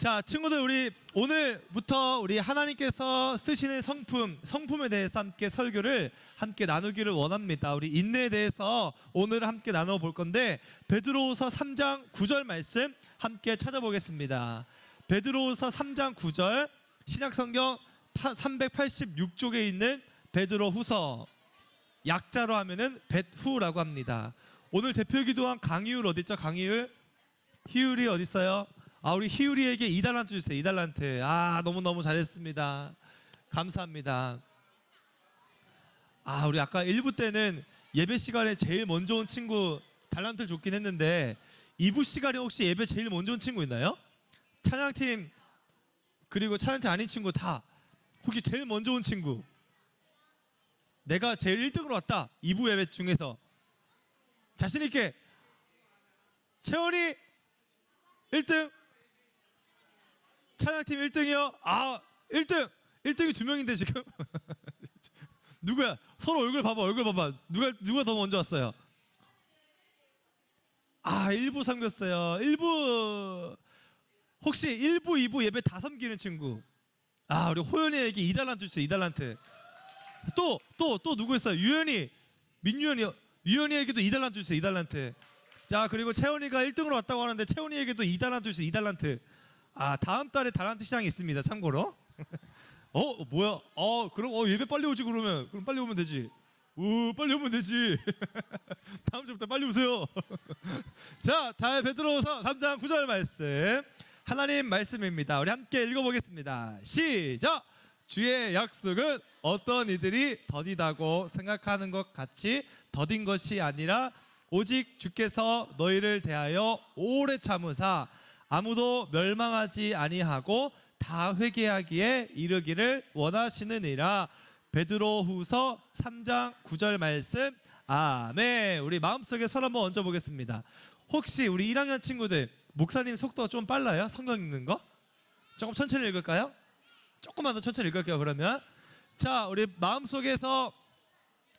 자, 친구들 우리 오늘부터 우리 하나님께서 쓰시는 성품, 성품에 대해서 함께 설교를 함께 나누기를 원합니다. 우리 인내에 대해서 오늘 함께 나눠 볼 건데 베드로후서 3장 9절 말씀 함께 찾아보겠습니다. 베드로후서 3장 9절 신약 성경 386쪽에 있는 베드로후서 약자로 하면은 벳후라고 합니다. 오늘 대표 기도한 강희율 어디 있죠? 강희율? 희율이 어디 있어요? 아 우리 희율이에게 2달란트 주세요. 2달란트. 아 너무 너무 잘했습니다. 감사합니다. 아 우리 아까 1부 때는 예배 시간에 제일 먼저 온 친구 달란트를 줬긴 했는데 2부 시간에 혹시 예배 제일 먼저 온 친구 있나요? 찬양팀 그리고 찬양팀 아닌 친구 다 혹시 제일 먼저 온 친구 내가 제일 1등으로 왔다 2부 예배 중에서 자신 있게 채원이 1등 찬양팀 1등이요? 아 1등. 1등이 두 명인데 지금. 누구야? 서로 얼굴 봐봐 얼굴 봐봐. 누가 누가 더 먼저 왔어요? 아 1부 섬겼어요. 1부. 혹시 1부 2부 예배 다 섬기는 친구? 아 우리 호연이에게 2달란트 주세요 2달란트. 또 또 또 누구 있어요? 유연이. 민유연이 유연이에게도 2달란트 주세요 2달란트. 자 그리고 채원이가 1등으로 왔다고 하는데 채원이에게도 2달란트 주세요 2달란트 아 다음 달에 달란트 시장이 있습니다 참고로. 어 뭐야? 어 그럼 어 예배 빨리 오지 그러면. 그럼 빨리 오면 되지. 우 빨리 오면 되지. 다음 주부터 빨리 오세요. 자 다음 베드로서 3장 9절 말씀. 하나님 말씀입니다. 우리 함께 읽어보겠습니다. 시작! 주의 약속은 어떤 이들이 더디다고 생각하는 것 같이 더딘 것이 아니라 오직 주께서 너희를 대하여 오래 참으사 아무도 멸망하지 아니하고 다 회개하기에 이르기를 원하시느니라. 베드로후서 3장 9절 말씀. 아멘. 우리 마음속에 손 한번 얹어 보겠습니다. 혹시 우리 1학년 친구들 목사님 속도가 좀 빨라요? 성경 읽는 거? 조금 천천히 읽을까요? 조금만 더 천천히 읽을게요 그러면. 자 우리 마음속에서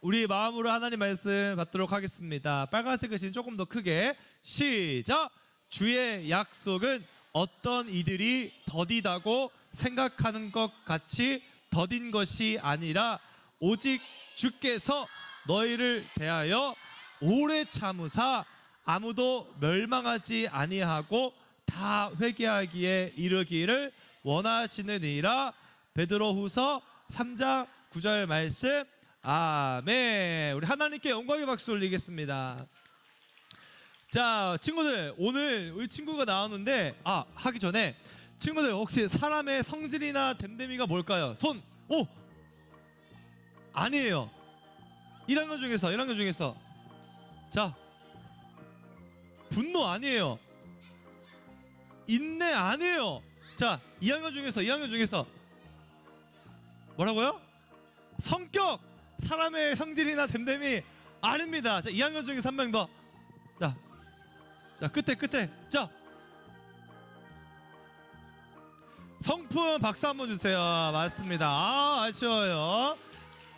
우리 마음으로 하나님 말씀 받도록 하겠습니다. 빨간색 글씨는 조금 더 크게. 시작 주의 약속은 어떤 이들이 더디다고 생각하는 것 같이 더딘 것이 아니라 오직 주께서 너희를 대하여 오래 참으사 아무도 멸망하지 아니하고 다 회개하기에 이르기를 원하시느니라. 베드로후서 3장 9절 말씀. 아멘. 우리 하나님께 영광의 박수 올리겠습니다 자 친구들 오늘 우리 친구가 나오는데 아 하기 전에 친구들 혹시 사람의 성질이나 됨됨이가 뭘까요? 손! 오! 아니에요 1학년 중에서 1학년 중에서 자 분노 아니에요 인내 아니에요 자 2학년 중에서 2학년 중에서 뭐라고요? 성격 사람의 성질이나 됨됨이 아닙니다 자 2학년 중에서 한 명 더 자 자 끝에 끝에. 자. 성품 박수 한번 주세요. 맞습니다. 아 아쉬워요.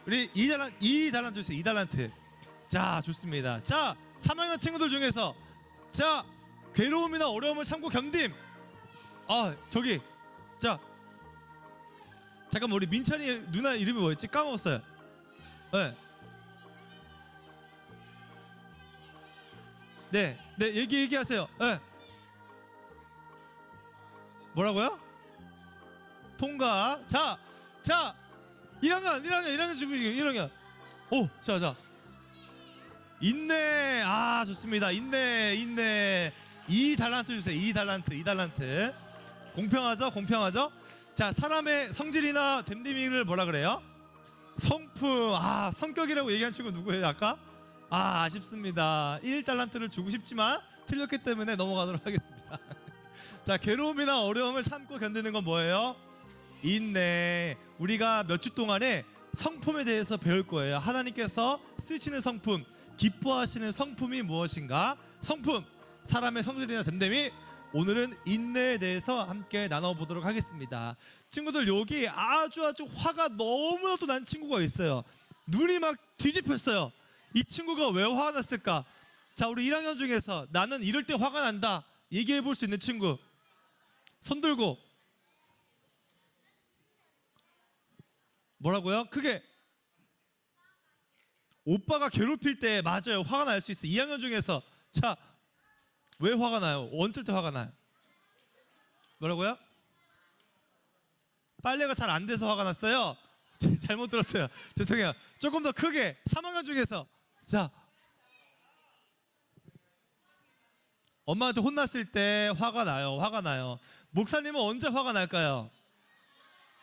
우리 2달란 2달란트 주세요. 2달란트. 자 좋습니다. 자 3학년 친구들 중에서 자 괴로움이나 어려움을 참고 견딤. 아 저기 자. 잠깐만 우리 민찬이 누나 이름이 뭐였지? 까먹었어요. 네. 네, 네 얘기 얘기하세요. 네. 뭐라고요? 통과. 자, 자, 1학년, 1학년, 1학년 지금 1학년. 오, 자, 자. 인내. 아, 좋습니다. 인내, 인내. 2 달란트 주세요. 2 달란트, 2 달란트. 공평하죠? 공평하죠? 자, 사람의 성질이나 됨됨이를 뭐라 그래요? 성품. 아, 성격이라고 얘기한 친구 누구예요, 아까? 아 아쉽습니다. 1달란트를 주고 싶지만 틀렸기 때문에 넘어가도록 하겠습니다. 자 괴로움이나 어려움을 참고 견디는 건 뭐예요? 인내. 우리가 몇 주 동안에 성품에 대해서 배울 거예요. 하나님께서 쓰시는 성품 기뻐하시는 성품이 무엇인가? 성품. 사람의 성질이나 됨됨이 오늘은 인내에 대해서 함께 나눠보도록 하겠습니다. 친구들 여기 아주 아주 화가 너무나도 난 친구가 있어요. 눈이 막 뒤집혔어요 이 친구가 왜 화가 났을까? 자, 우리 1학년 중에서 나는 이럴 때 화가 난다. 얘기해 볼 수 있는 친구. 손 들고 뭐라고요? 크게 오빠가 괴롭힐 때 맞아요. 화가 날 수 있어. 2학년 중에서 자 왜 화가 나요? 언제 때 화가 나요? 뭐라고요? 빨래가 잘 안 돼서 화가 났어요. 제- 잘못 들었어요. 죄송해요. 조금 더 크게 3학년 중에서 자 엄마한테 혼났을 때 화가 나요. 화가 나요. 목사님은 언제 화가 날까요?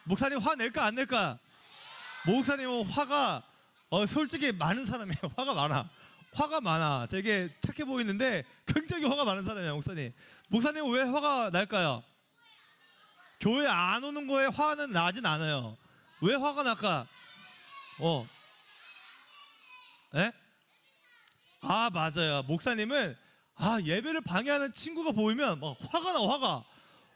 목사님 화 낼까 안 낼까? 목사님은 화가 어, 솔직히 많은 사람이에요. 화가 많아. 화가 많아. 되게 착해 보이는데 굉장히 화가 많은 사람이에요, 목사님. 목사님 왜 화가 날까요? 교회 안 오는 거에 화는 나진 않아요. 왜 화가 날까? 어. 에? 아, 맞아요. 목사님은 아, 예배를 방해하는 친구가 보이면 막 화가 나, 화가.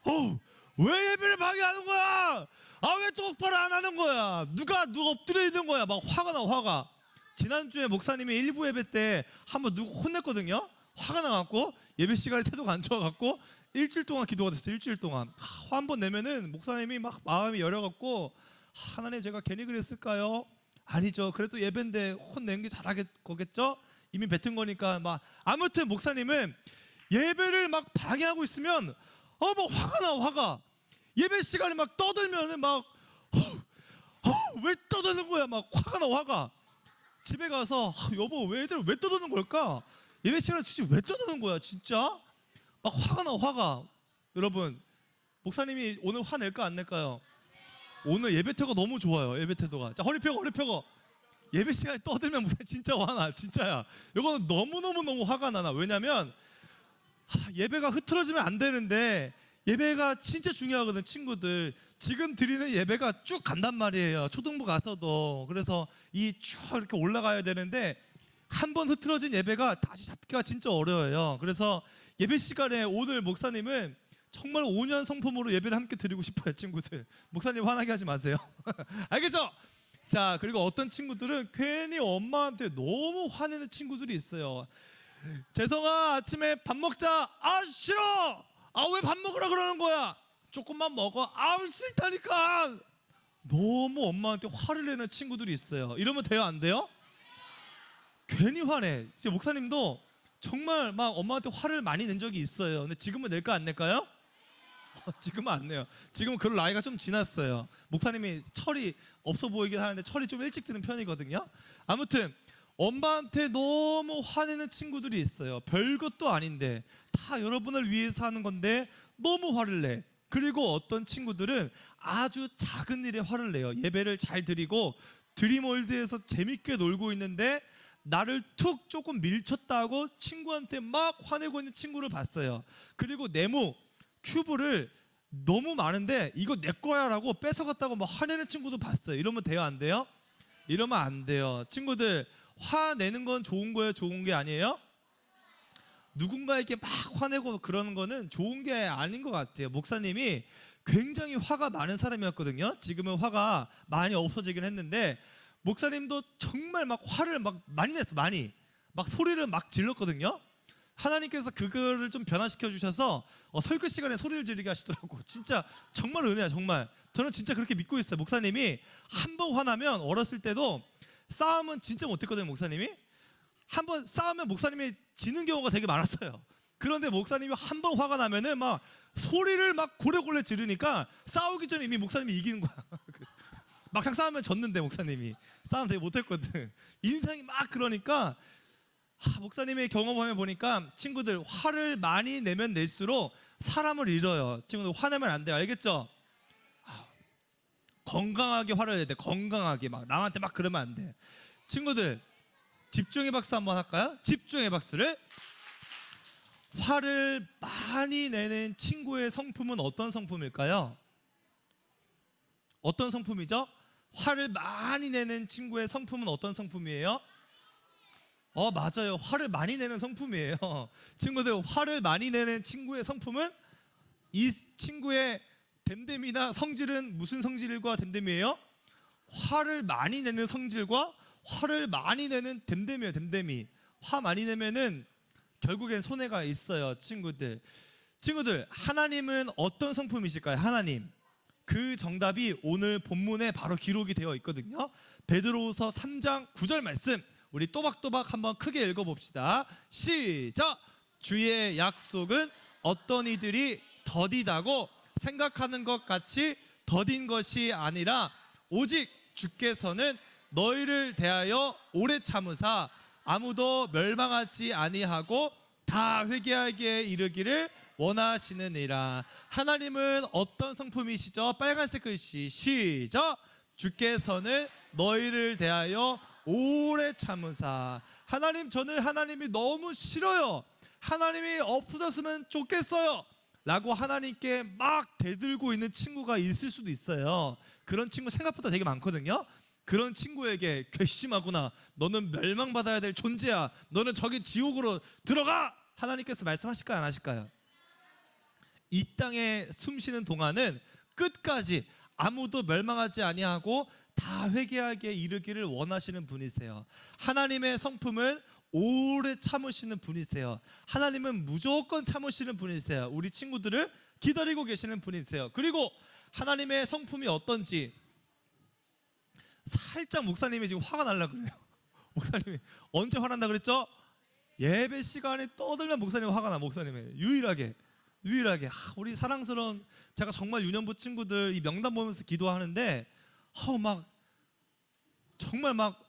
어, 왜 예배를 방해하는 거야? 아, 왜 똑바로 안 하는 거야? 누가 누가 엎드려 있는 거야? 막 화가 나, 화가. 지난주에 목사님이 일부 예배 때 한번 누구 혼냈거든요. 화가 나갖고 예배 시간에 태도가 안 좋아갖고 일주일 동안 기도가 됐어요. 일주일 동안 화 한 번 내면은 목사님이 막 마음이 열어갖고 하나님 제가 괜히 그랬을까요? 아니죠. 그래도 예배인데 혼낸 게 잘하겠죠? 이미 뱉은 거니까 막 아무튼 목사님은 예배를 막 방해하고 있으면 어 뭐 화가 나 화가 예배 시간에 막 떠들면은 막 어, 왜 떠드는 거야? 막 화가 나 화가. 집에 가서 아, 여보 왜 애들 왜 떠드는 걸까? 예배 시간에 도대체 왜 떠드는 거야 진짜? 막 화가 나 화가. 여러분 목사님이 오늘 화 낼까 안 낼까요? 오늘 예배 태가 너무 좋아요. 예배 태도가. 자 허리 펴고 허리 펴고. 예배 시간에 떠들면 진짜 화나 진짜야. 이거는 너무 너무 너무 화가 나나. 왜냐면 하, 예배가 흐트러지면 안 되는데 예배가 진짜 중요하거든 친구들 지금 드리는 예배가 쭉 간단 말이에요 초등부 가서도 그래서 이 쭉 이렇게 올라가야 되는데 한 번 흐트러진 예배가 다시 잡기가 진짜 어려워요 그래서 예배 시간에 오늘 목사님은 정말 5년 성품으로 예배를 함께 드리고 싶어요 친구들 목사님 화나게 하지 마세요 알겠죠? 자 그리고 어떤 친구들은 괜히 엄마한테 너무 화내는 친구들이 있어요. 재성아 아침에 밥 먹자. 아 싫어! 아 왜 밥 먹으라 그러는 거야? 조금만 먹어. 아우 싫다니까. 너무 엄마한테 화를 내는 친구들이 있어요. 이러면 돼요? 안 돼요? 괜히 화내. 이제 목사님도 정말 막 엄마한테 화를 많이 낸 적이 있어요. 근데 지금은 낼까 안 낼까요? 어, 지금은 안 내요. 지금은 그럴 나이가 좀 지났어요. 목사님이 철이 없어 보이긴 하는데 철이 좀 일찍 드는 편이거든요 아무튼 엄마한테 너무 화내는 친구들이 있어요. 별것도 아닌데 다 여러분을 위해서 하는 건데 너무 화를 내. 그리고 어떤 친구들은 아주 작은 일에 화를 내요. 예배를 잘 드리고 드림월드에서 재밌게 놀고 있는데 나를 툭 조금 밀쳤다고 친구한테 막 화내고 있는 친구를 봤어요. 그리고 네모 큐브를 너무 많은데 이거 내 거야라고 뺏어갔다고 막 화내는 친구도 봤어요. 이러면 돼요, 안 돼요? 이러면 안 돼요. 친구들 화내는 건 좋은 거예요, 좋은 게 아니에요? 누군가에게 막 화내고 그러는 거는 좋은 게 아닌 것 같아요. 목사님이 굉장히 화가 많은 사람이었거든요. 지금은 화가 많이 없어지긴 했는데 목사님도 정말 막 화를 막 많이 냈어, 많이 막 소리를 막 질렀거든요. 하나님께서 그거를 좀 변화시켜 주셔서 어, 설교 시간에 소리를 지르게 하시더라고. 진짜 정말 은혜야, 정말. 저는 진짜 그렇게 믿고 있어요. 목사님이 한 번 화나면 어렸을 때도 싸움은 진짜 못했거든요, 목사님이. 한 번 싸우면 목사님이 지는 경우가 되게 많았어요. 그런데 목사님이 한 번 화가 나면은 막 소리를 막 고래고래 지르니까 싸우기 전에 이미 목사님이 이기는 거야. 막상 싸우면 졌는데 목사님이 싸움 되게 못했거든. 인상이 막 그러니까 하, 목사님의 경험을 보니까 친구들 화를 많이 내면 낼수록 사람을 잃어요. 친구들 화내면 안 돼요. 알겠죠? 아, 건강하게 화를 내야 돼. 건강하게 막 남한테 막 그러면 안 돼. 친구들 집중의 박수 한번 할까요? 집중의 박수를 화를 많이 내는 친구의 성품은 어떤 성품일까요? 어떤 성품이죠? 화를 많이 내는 친구의 성품은 어떤 성품이에요? 어 맞아요 화를 많이 내는 성품이에요 친구들 화를 많이 내는 친구의 성품은 이 친구의 됨됨이나 성질은 무슨 성질과 됨됨이에요? 화를 많이 내는 성질과 화를 많이 내는 됨됨이에요 됨됨이 화 많이 내면은 결국엔 손해가 있어요 친구들 친구들, 하나님은 어떤 성품이실까요? 하나님. 그 정답이 오늘 본문에 바로 기록이 되어 있거든요. 베드로후서 3장 9절 말씀 우리 또박또박 한번 크게 읽어 봅시다. 시작. 주의 약속은 어떤 이들이 더디다고 생각하는 것 같이 더딘 것이 아니라 오직 주께서는 너희를 대하여 오래 참으사 아무도 멸망하지 아니하고 다 회개하게 이르기를 원하시느니라. 하나님은 어떤 성품이시죠? 빨간색 글씨 시작. 주께서는 너희를 대하여 오래 참으사. 하나님 저는 하나님이 너무 싫어요. 하나님이 없어졌으면 좋겠어요. 라고 하나님께 막 대들고 있는 친구가 있을 수도 있어요. 그런 친구 생각보다 되게 많거든요. 그런 친구에게 괘씸하구나. 너는 멸망받아야 될 존재야. 너는 저기 지옥으로 들어가. 하나님께서 말씀하실까요? 안 하실까요? 이 땅에 숨 쉬는 동안은 끝까지 아무도 멸망하지 아니하고 다 회개하게 이르기를 원하시는 분이세요. 하나님의 성품은 오래 참으시는 분이세요. 하나님은 무조건 참으시는 분이세요. 우리 친구들을 기다리고 계시는 분이세요. 그리고 하나님의 성품이 어떤지 살짝 목사님이 지금 화가 날라 그래요. 목사님이 언제 화난다 그랬죠? 예배 시간에 떠들면 목사님 화가 나 목사님이 유일하게 유일하게. 아, 우리 사랑스러운 제가 정말 유년부 친구들 이 명단 보면서 기도하는데 어막 정말 막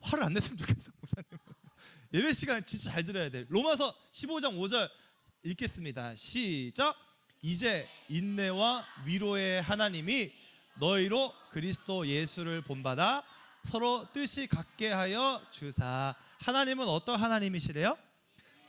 화를 안 냈으면 좋겠어 목사님. 예배 시간에 진짜 잘 들어야 돼. 로마서 15장 5절 읽겠습니다. 시작. 이제 인내와 위로의 하나님이 너희로 그리스도 예수를 본받아 서로 뜻이 같게 하여 주사. 하나님은 어떤 하나님이시래요?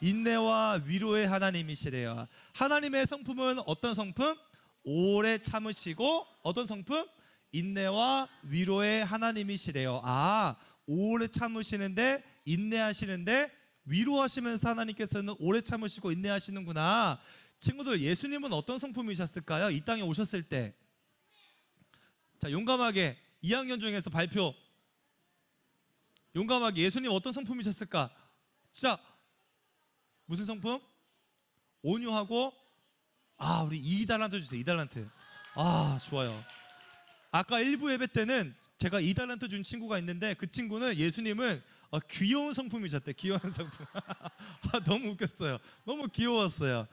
인내와 위로의 하나님이시래요. 하나님의 성품은 어떤 성품? 오래 참으시고 어떤 성품? 인내와 위로의 하나님이시래요. 아, 오래 참으시는데 인내하시는데 위로하시면서 하나님께서는 오래 참으시고 인내하시는구나. 친구들, 예수님은 어떤 성품이셨을까요? 이 땅에 오셨을 때. 자, 용감하게 2학년 중에서 발표. 용감하게 예수님 어떤 성품이셨을까? 자, 무슨 성품? 온유하고 아 우리 2달란트 주세요 2달란트. 아 좋아요. 아까 1부 예배 때는 제가 2달란트 준 친구가 있는데 그 친구는 예수님은 어, 귀여운 성품이셨대 귀여운 성품. 아, 너무 웃겼어요. 너무 귀여웠어요.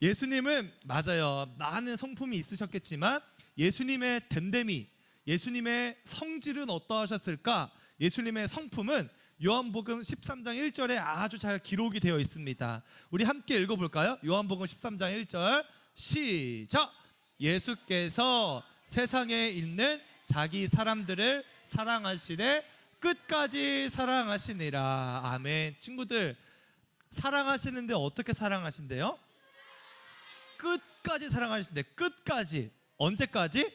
예수님은 맞아요. 많은 성품이 있으셨겠지만 예수님의 됨됨이 예수님의 성질은 어떠하셨을까? 예수님의 성품은 요한복음 13장 1절에 아주 잘 기록이 되어 있습니다. 우리 함께 읽어볼까요? 요한복음 13장 1절 시작. 예수께서 세상에 있는 자기 사람들을 사랑하시되 끝까지 사랑하시니라. 아멘. 친구들 사랑하시는데 어떻게 사랑하신대요? 끝까지 사랑하신대. 끝까지. 언제까지?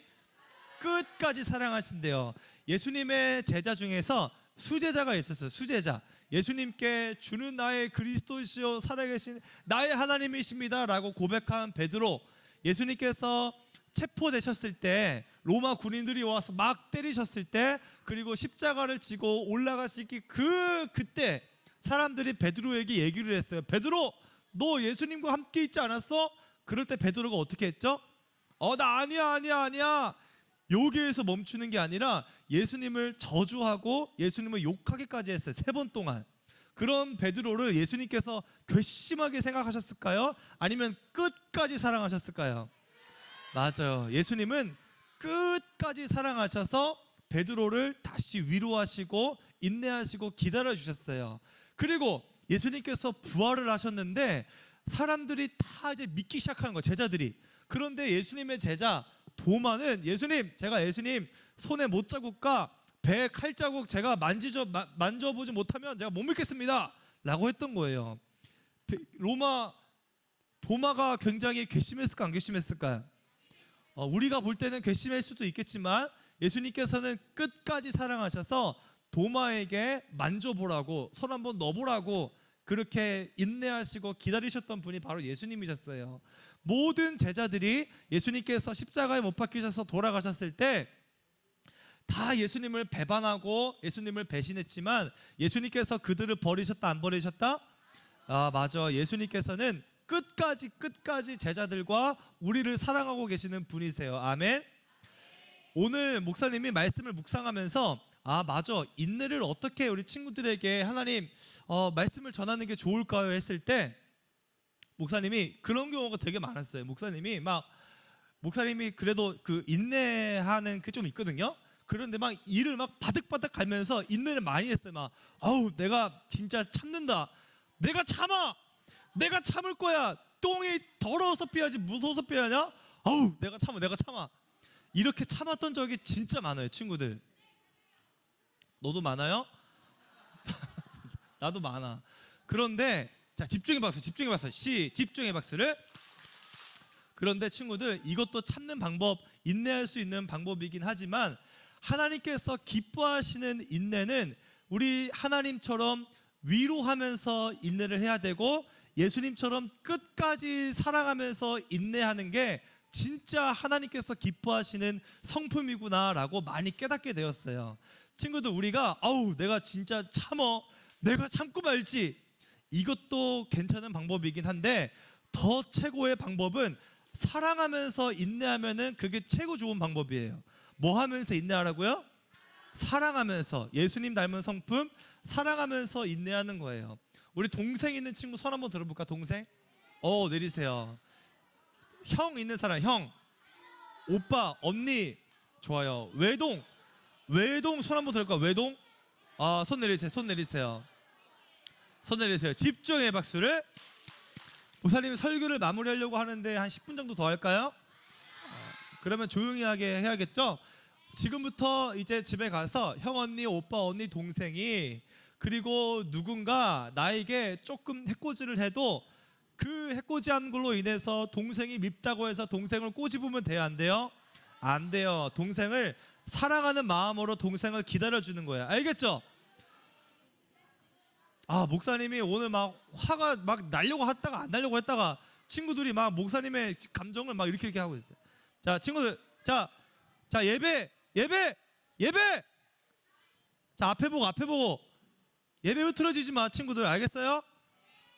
끝까지 사랑하신대요. 예수님의 제자 중에서 수제자가 있었어요. 수제자. 예수님께 주는 나의 그리스도시요 살아계신 나의 하나님이십니다라고 고백한 베드로. 예수님께서 체포되셨을 때 로마 군인들이 와서 막 때리셨을 때 그리고 십자가를 지고 올라가시기 그 그때 사람들이 베드로에게 얘기를 했어요. 베드로 너 예수님과 함께 있지 않았어? 그럴 때 베드로가 어떻게 했죠? 어 나 아니야 아니야 아니야 여기에서 멈추는 게 아니라 예수님을 저주하고 예수님을 욕하기까지 했어요. 세 번 동안. 그런 베드로를 예수님께서 괘씸하게 생각하셨을까요? 아니면 끝까지 사랑하셨을까요? 맞아요. 예수님은 끝까지 사랑하셔서 베드로를 다시 위로하시고 인내하시고 기다려 주셨어요. 그리고 예수님께서 부활을 하셨는데 사람들이 다 이제 믿기 시작하는 거예요. 제자들이. 그런데 예수님의 제자 도마는 예수님 제가 예수님 손에 못 자국과 배에 칼 자국 제가 만지죠 마- 만져보지 못하면 제가 못 믿겠습니다 라고 했던 거예요. 베- 로마 도마가 굉장히 괘씸했을까 안 괘씸했을까요? 어, 우리가 볼 때는 괘씸할 수도 있겠지만 예수님께서는 끝까지 사랑하셔서 도마에게 만져보라고 손 한번 넣어보라고 그렇게 인내하시고 기다리셨던 분이 바로 예수님이셨어요. 모든 제자들이 예수님께서 십자가에 못 박히셔서 돌아가셨을 때 다 예수님을 배반하고 예수님을 배신했지만 예수님께서 그들을 버리셨다 안 버리셨다? 아 맞아 예수님께서는 끝까지 끝까지 제자들과 우리를 사랑하고 계시는 분이세요. 아멘. 오늘 목사님이 말씀을 묵상하면서 아 맞아 인내를 어떻게 우리 친구들에게 하나님 어, 말씀을 전하는 게 좋을까요 했을 때 목사님이 그런 경우가 되게 많았어요. 목사님이 막 목사님이 그래도 그 인내하는 게 좀 있거든요. 그런데 막 일을 막 바득바득 갈면서 인내를 많이 했어요. 막 아우 내가 진짜 참는다. 내가 참아. 내가 참을 거야. 똥이 더러워서 빼야지 무서워서 빼야냐? 아우 내가 참아. 내가 참아. 이렇게 참았던 적이 진짜 많아요, 친구들. 너도 많아요? 나도 많아. 그런데 자 집중해 박수, 집중해 박수, 시 집중해 박수를. 그런데 친구들 이것도 참는 방법, 인내할 수 있는 방법이긴 하지만 하나님께서 기뻐하시는 인내는 우리 하나님처럼 위로하면서 인내를 해야 되고 예수님처럼 끝까지 사랑하면서 인내하는 게 진짜 하나님께서 기뻐하시는 성품이구나라고 많이 깨닫게 되었어요. 친구들 우리가 아우 내가 진짜 참어 내가 참고 말지 이것도 괜찮은 방법이긴 한데 더 최고의 방법은 사랑하면서 인내하면은 그게 최고 좋은 방법이에요. 뭐 하면서 인내하라고요? 사랑하면서 예수님 닮은 성품 사랑하면서 인내하는 거예요. 우리 동생 있는 친구 손 한번 들어볼까? 동생? 어 내리세요. 형 있는 사람 형, 오빠, 언니 좋아요. 외동, 외동 손 한번 들을까? 외동? 아손 내리세요. 손 내리세요. 손 내리세요. 집중의 박수를. 목사님 설교를 마무리하려고 하는데 한 10분 정도 더 할까요? 어, 그러면 조용히 하게 해야겠죠? 지금부터 이제 집에 가서 형 언니, 오빠 언니, 동생이 그리고 누군가 나에게 조금 해코지를 해도 그 해코지한 걸로 인해서 동생이 밉다고 해서 동생을 꼬집으면 돼요, 안 돼요? 안 돼요. 동생을 사랑하는 마음으로 동생을 기다려주는 거예요. 알겠죠? 아 목사님이 오늘 막 화가 막 날려고 했다가 안 날려고 했다가 친구들이 막 목사님의 감정을 막 이렇게 이렇게 하고 있어요. 자 친구들 자, 자 예배 예배 예배 자 앞에 보고 앞에 보고 예배 흐트러지지 마 친구들 알겠어요?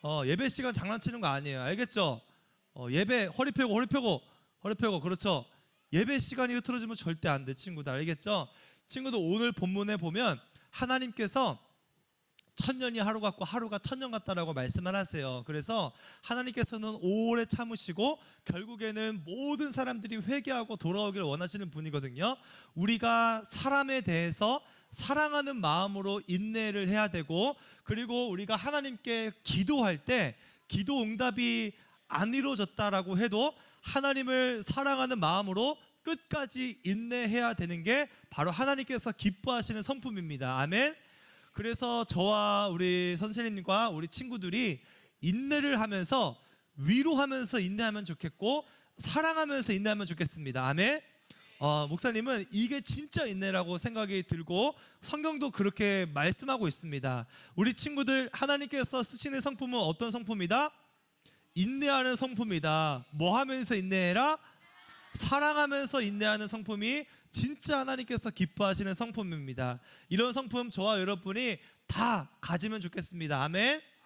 어 예배 시간 장난치는 거 아니에요 알겠죠? 어 예배 허리 펴고 허리 펴고 허리 펴고 그렇죠? 예배 시간이 흐트러지면 절대 안 돼 친구들 알겠죠? 친구들 오늘 본문에 보면 하나님께서 천년이 하루 같고 하루가 천년 같다라고 말씀을 하세요. 그래서 하나님께서는 오래 참으시고 결국에는 모든 사람들이 회개하고 돌아오기를 원하시는 분이거든요. 우리가 사람에 대해서 사랑하는 마음으로 인내를 해야 되고 그리고 우리가 하나님께 기도할 때 기도 응답이 안 이루어졌다라고 해도 하나님을 사랑하는 마음으로 끝까지 인내해야 되는 게 바로 하나님께서 기뻐하시는 성품입니다. 아멘. 그래서 저와 우리 선생님과 우리 친구들이 인내를 하면서 위로하면서 인내하면 좋겠고 사랑하면서 인내하면 좋겠습니다. 아멘. 어, 목사님은 이게 진짜 인내라고 생각이 들고 성경도 그렇게 말씀하고 있습니다. 우리 친구들 하나님께서 쓰시는 성품은 어떤 성품이다? 인내하는 성품이다. 뭐 하면서 인내해라? 사랑하면서 인내하는 성품이 진짜 하나님께서 기뻐하시는 성품입니다. 이런 성품 저와 여러분이 다 가지면 좋겠습니다. 아멘.